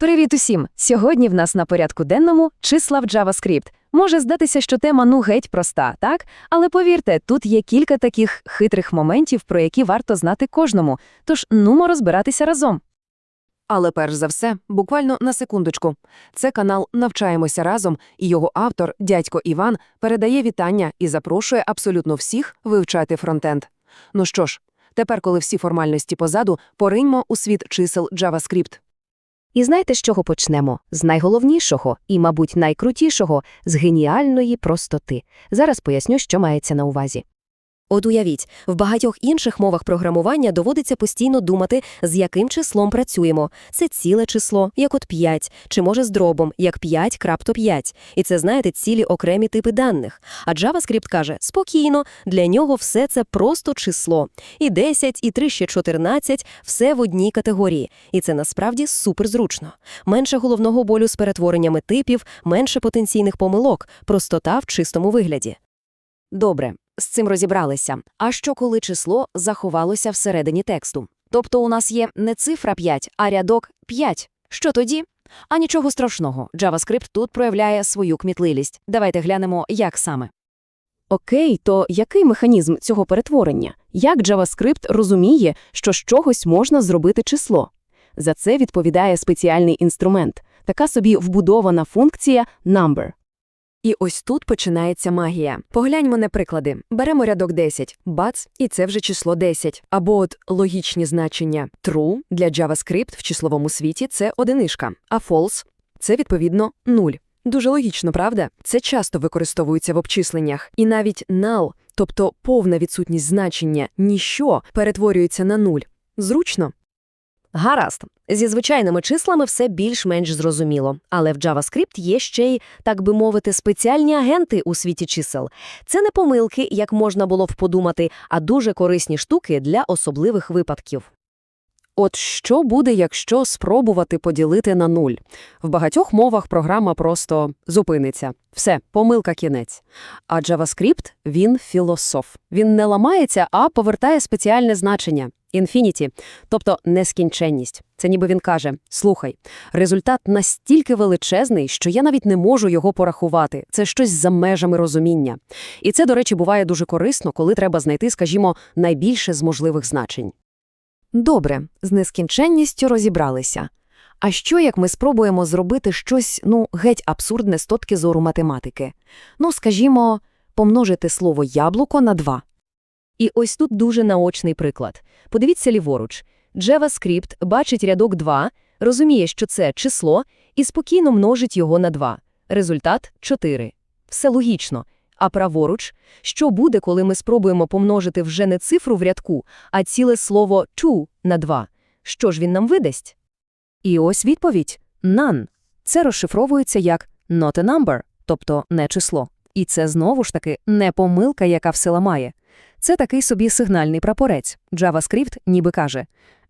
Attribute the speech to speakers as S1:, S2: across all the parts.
S1: Привіт усім! Сьогодні в нас на порядку денному числа в JavaScript. Може здатися, що тема ну геть проста, так? Але повірте, тут є кілька таких хитрих моментів, про які варто знати кожному. Тож нумо розбиратися разом.
S2: Але перш за все, буквально на секундочку. Це канал Навчаємося разом, і його автор, дядько Іван, передає вітання і запрошує абсолютно всіх вивчати фронтенд. Ну що ж, тепер, коли всі формальності позаду, пориньмо у світ чисел JavaScript.
S3: І знаєте, з чого почнемо? З найголовнішого і, мабуть, найкрутішого – з геніальної простоти. Зараз поясню, що мається на увазі.
S4: От уявіть, в багатьох інших мовах програмування доводиться постійно думати, з яким числом працюємо. Це ціле число, як от 5, чи може з дробом, як 5.5. І це, знаєте, цілі окремі типи даних. А JavaScript каже, спокійно, для нього все це просто число. І 10, і 3 ще 14 – все в одній категорії. І це насправді суперзручно. Менше головного болю з перетвореннями типів, менше потенційних помилок, простота в чистому вигляді.
S3: Добре, з цим розібралися. А що коли число заховалося всередині тексту? Тобто у нас є не цифра 5, а рядок 5. Що тоді? А нічого страшного. JavaScript тут проявляє свою кмітливість. Давайте глянемо, як саме.
S1: Окей, то який механізм цього перетворення? Як JavaScript розуміє, що з чогось можна зробити число? За це відповідає спеціальний інструмент, така собі вбудована функція number.
S2: І ось тут починається магія. Погляньмо на приклади. Беремо рядок 10, бац, і це вже число 10. Або от логічні значення true для JavaScript в числовому світі це одиничка, а false – це, відповідно, 0. Дуже логічно, правда? Це часто використовується в обчисленнях. І навіть null, тобто повна відсутність значення ніщо, перетворюється на 0. Зручно?
S4: Гаразд. Зі звичайними числами все більш-менш зрозуміло. Але в JavaScript є ще й, так би мовити, спеціальні агенти у світі чисел. Це не помилки, як можна було б подумати, а дуже корисні штуки для особливих випадків.
S2: От що буде, якщо спробувати поділити на нуль? В багатьох мовах програма просто зупиниться. Все, помилка кінець. А JavaScript – він філософ. Він не ламається, а повертає спеціальне значення – infinity, тобто нескінченність. Це ніби він каже, слухай, результат настільки величезний, що я навіть не можу його порахувати. Це щось за межами розуміння. І це, до речі, буває дуже корисно, коли треба знайти, скажімо, найбільше з можливих значень.
S3: Добре, з нескінченністю розібралися. А що, як ми спробуємо зробити щось, ну, геть абсурдне з точки зору математики? Ну, скажімо, помножити слово «яблуко» на 2.
S1: І ось тут дуже наочний приклад. Подивіться ліворуч. JavaScript бачить рядок 2, розуміє, що це число, і спокійно множить його на 2. Результат – 4. Все логічно. А праворуч? Що буде, коли ми спробуємо помножити вже не цифру в рядку, а ціле слово «to» на 2? Що ж він нам видасть?
S3: І ось відповідь – none. Це розшифровується як not a number, тобто не число. І це знову ж таки не помилка, яка все ламає. Це такий собі сигнальний прапорець. JavaScript ніби каже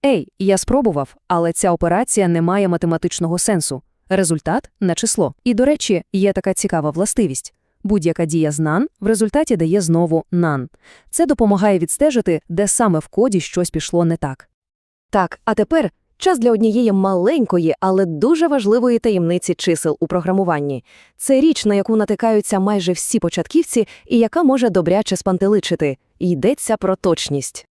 S3: «Ей, я спробував, але ця операція не має математичного сенсу. Результат – не число. І, до речі, є така цікава властивість. Будь-яка дія з none в результаті дає знову none. Це допомагає відстежити, де саме в коді щось пішло не так.
S4: Так, а тепер час для однієї маленької, але дуже важливої таємниці чисел у програмуванні. Це річ, на яку натикаються майже всі початківці і яка може добряче спантеличити. Йдеться про точність.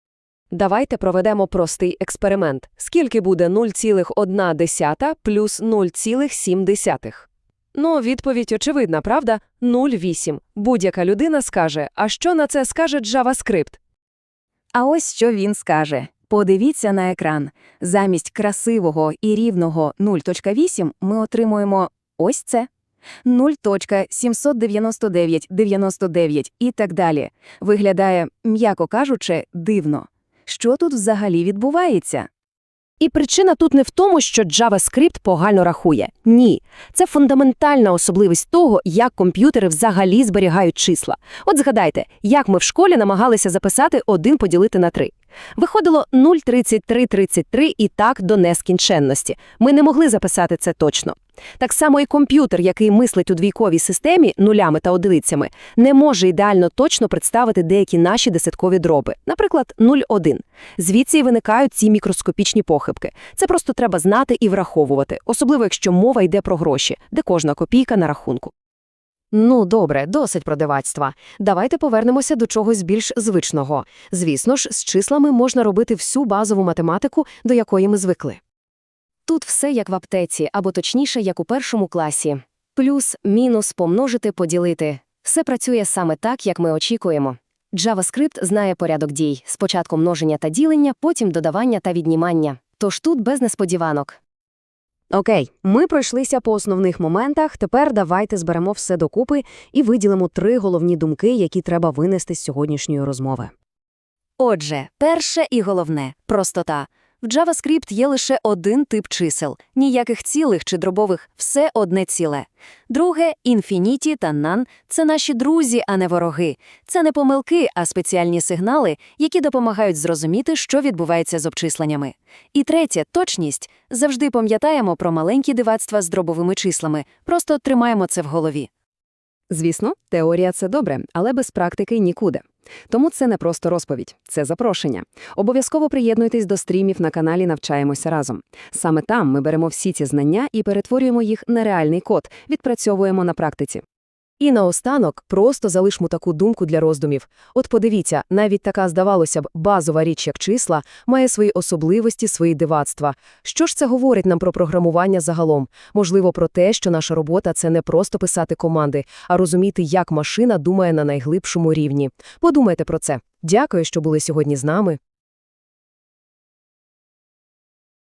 S2: Давайте проведемо простий експеримент. Скільки буде 0,1 плюс 0,7? Ну, відповідь очевидна, правда? 0,8. Будь-яка людина скаже, а що на це скаже JavaScript?
S1: А ось що він скаже. Подивіться на екран. Замість красивого і рівного 0.8 ми отримуємо ось це. 0.79999 і так далі. Виглядає, м'яко кажучи, дивно. Що тут взагалі відбувається?
S3: І причина тут не в тому, що JavaScript погано рахує. Ні. Це фундаментальна особливість того, як комп'ютери взагалі зберігають числа. От згадайте, як ми в школі намагалися записати 1 поділити на 3. Виходило 0,3333 і так до нескінченності. Ми не могли записати це точно.
S2: Так само і комп'ютер, який мислить у двійковій системі нулями та одиницями, не може ідеально точно представити деякі наші десяткові дроби, наприклад, 0,1. Звідси і виникають ці мікроскопічні похибки. Це просто треба знати і враховувати, особливо якщо мова йде про гроші, де кожна копійка на рахунку.
S1: Ну, добре, досить про дивацтва. Давайте повернемося до чогось більш звичного. Звісно ж, з числами можна робити всю базову математику, до якої ми звикли. Тут все як в аптеці, або точніше, як у першому класі. Плюс, мінус, помножити, поділити. Все працює саме так, як ми очікуємо. JavaScript знає порядок дій. Спочатку множення та ділення, потім додавання та віднімання. Тож тут без несподіванок.
S2: Окей, ми пройшлися по основних моментах, тепер давайте зберемо все докупи і виділимо три головні думки, які треба винести з сьогоднішньої розмови.
S3: Отже, перше і головне – простота. В JavaScript є лише один тип чисел. Ніяких цілих чи дробових – все одне ціле. Друге – infinity та none – це наші друзі, а не вороги. Це не помилки, а спеціальні сигнали, які допомагають зрозуміти, що відбувається з обчисленнями. І третє – точність. Завжди пам'ятаємо про маленькі дивацтва з дробовими числами. Просто тримаємо це в голові.
S2: Звісно, теорія – це добре, але без практики – нікуди. Тому це не просто розповідь, це запрошення. Обов'язково приєднуйтесь до стрімів на каналі «Навчаємося разом». Саме там ми беремо всі ці знання і перетворюємо їх на реальний код, відпрацьовуємо на практиці.
S1: І наостанок просто залишмо таку думку для роздумів. От подивіться, навіть така, здавалося б, базова річ, як числа, має свої особливості, свої дивацтва. Що ж це говорить нам про програмування загалом? Можливо, про те, що наша робота – це не просто писати команди, а розуміти, як машина думає на найглибшому рівні. Подумайте про це. Дякую, що були сьогодні з нами.